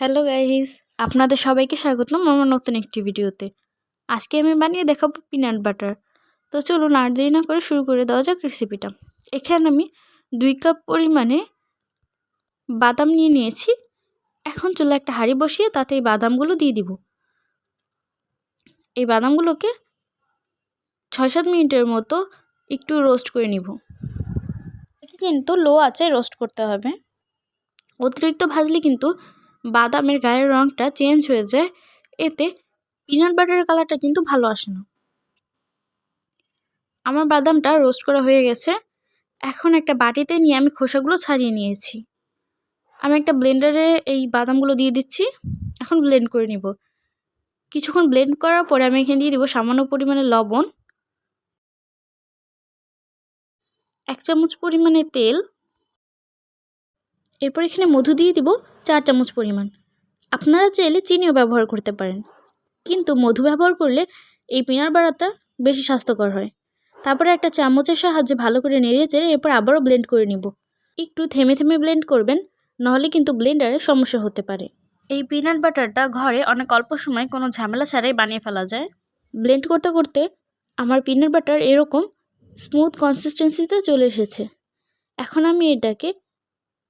Hello guys, আপনাদের সবাইকে স্বাগতম আমার নতুন একটি ভিডিওতে। আজকে আমি বানিয়ে দেখাবো পিনাট বাটার তো চলুন আর দেরি না করে শুরু করে দেওয়া যাক রেসিপিটা এখানে আমি দুই কাপ পরিমাণে বাদাম নিয়ে নিয়েছি। এখন চলো একটা হাঁড়ি বসিয়ে তাতে এই বাদামগুলো দিয়ে দিব। এই বাদামগুলোকে ছয় সাত মিনিটের মতো একটু রোস্ট করে নিব। কিন্তু লো আছে রোস্ট করতে হবে। অতিরিক্ত ভাজলে কিন্তু বাদামের গায়ের রঙটা চেঞ্জ হয়ে যায়, এতে পিনাট বাটারের কালারটা কিন্তু ভালো আসে না। আমার বাদামটা রোস্ট করা হয়ে গেছে। এখন একটা বাটিতে নিয়ে আমি খোসাগুলো ছাড়িয়ে নিয়েছি। আমি একটা ব্লেন্ডারে এই বাদামগুলো দিয়ে দিচ্ছি। এখন ব্লেন্ড করে নিব। কিছুক্ষণ ব্লেন্ড করার পরে আমি এখানে দিয়ে দিব সামান্য পরিমাণে লবণ। এক চামচ পরিমাণে তেল। এরপর এখানে মধু দিয়ে দিব চার চামচ পরিমাণ। আপনারা চাইলে চিনিও ব্যবহার করতে পারেন। কিন্তু মধু ব্যবহার করলে এই পিনার বাড়াটা বেশি স্বাস্থ্যকর হয়। তারপরে একটা চামচের সাহায্যে ভালো করে নেড়ে চেড়ে এরপর আবারও ব্লেন্ড করে নিব। একটু থেমে থেমে ব্লেন্ড করবেন, নাহলে কিন্তু ব্লেন্ডারে সমস্যা হতে পারে। এই পিনাট বাটারটা ঘরে অনেক অল্প সময় কোনো ঝামেলা ছাড়াই বানিয়ে ফেলা যায়। ব্লেন্ড করতে করতে আমার পিনাট বাটার এরকম স্মুথ কনসিস্টেন্সিতে চলে এসেছে। এখন আমি এটাকে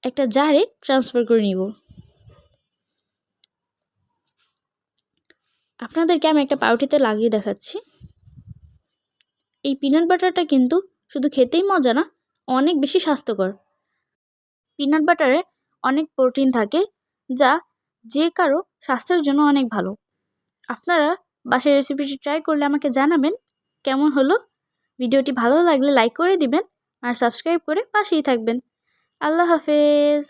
একটা জারে ট্রান্সফার করে নিব। আপনাদেরকে আমি একটা পাউটিতে লাগিয়ে দেখাচ্ছি। এই পিনাট বাটারটা কিন্তু শুধু খেতেই মজা না, অনেক বেশি স্বাস্থ্যকর। পিনাট বাটারে অনেক প্রোটিন থাকে, যা যে কারও স্বাস্থ্যের জন্য অনেক ভালো। আপনারা বাসায় রেসিপিটি ট্রাই করলে আমাকে জানাবেন কেমন হলো। ভিডিওটি ভালো লাগলে লাইক করে দিবেন আর সাবস্ক্রাইব করে পাশেই থাকবেন। আল্লাহ হাফেজ।